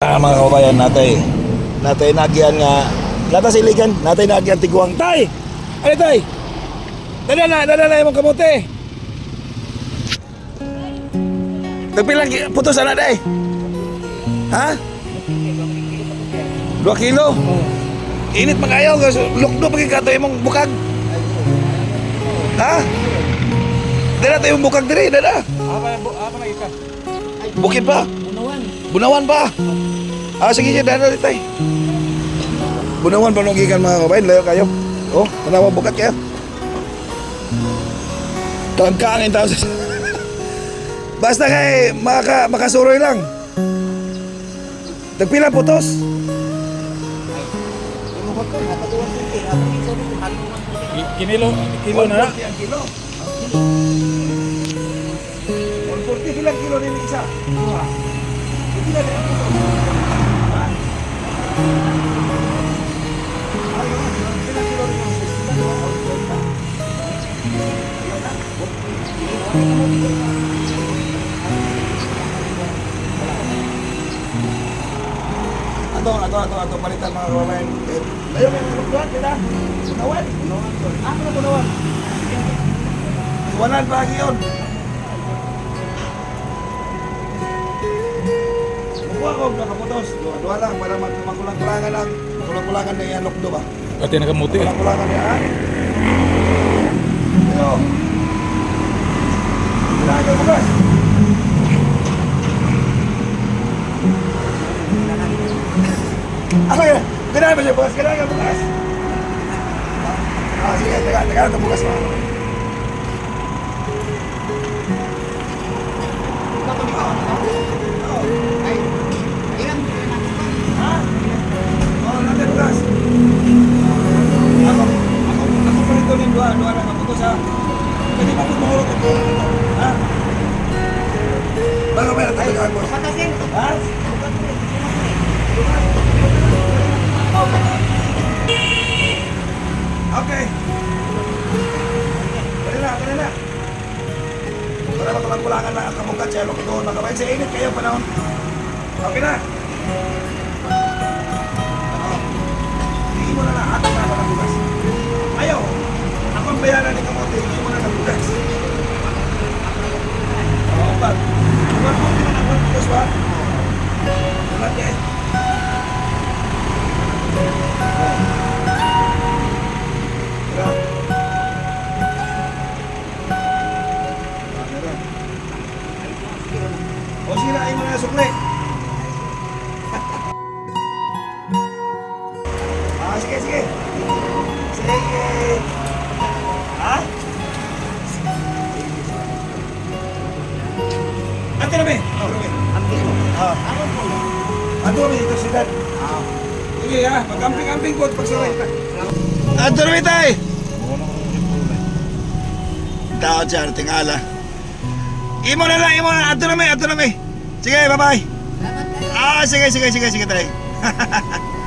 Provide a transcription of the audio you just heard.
Ah, mga kababayan natay. Natay nagyan nga. Nata siligan, natay nagyan tiguang. Tay! Ano tay? Dala na, dala na imong kamote. Nagpilang putos na day. Ha? Dua kilo? Init magayaw, lukdo pagi kato imong bukag. Ha? Dala tayo imong bukag diri, dala. Apa apa lagi ka? Bukid pa. Bunawan. Bunawan pa. Ah, sige siya, dahil tayo. Bunawan pa gikan mga kabayan, layo kayo. Oh, tanawa bukat kayo. Tangkaangin tao sa... Basta kay maka, makasuroy lang. Nagpila putos. Kinilo, kilo na. kilo. 140 kilang kilo din isa. Hindi Ato, ato, ato, ato, palitan mga kababayan. Eh, Ayun, may bunuan, kita. Bunawan. Ah, ano bunawan? Iwanan pa lagi yun. Kukuha ko, nakaputos. Dua lang, para mag- makulang-kulangan lang. Makulang-kulangan na yan, lokdo ba? Pati nakamuti. Kulang-kulangan na yan. Bukas. Ano yan? Kailangan ba siya bukas? Kailangan ka bukas? Ah, sige, teka, teka, ito bukas mo. Bukas. Ako, ako, ako pa rin doon yung dua, dua na kaputos ha. Pwede pa tumuro ko. Ha? Bago meron tayo kagos. Ha? Okay. Pwede na, pwede na. Para makalang-kulangan lang ang kamukat siya. Lukot doon. Nakabayin sa init kayo panahon. Okay na. Ah. Ato na ito sila. Sige ha, mag-amping-amping ko at pagsuray. Ato na tay. Tao dyan, tingala. Imo na lang, imo na. Na may, na may. Sige, bye-bye. Ah, sige, sige, sige, sige tayo.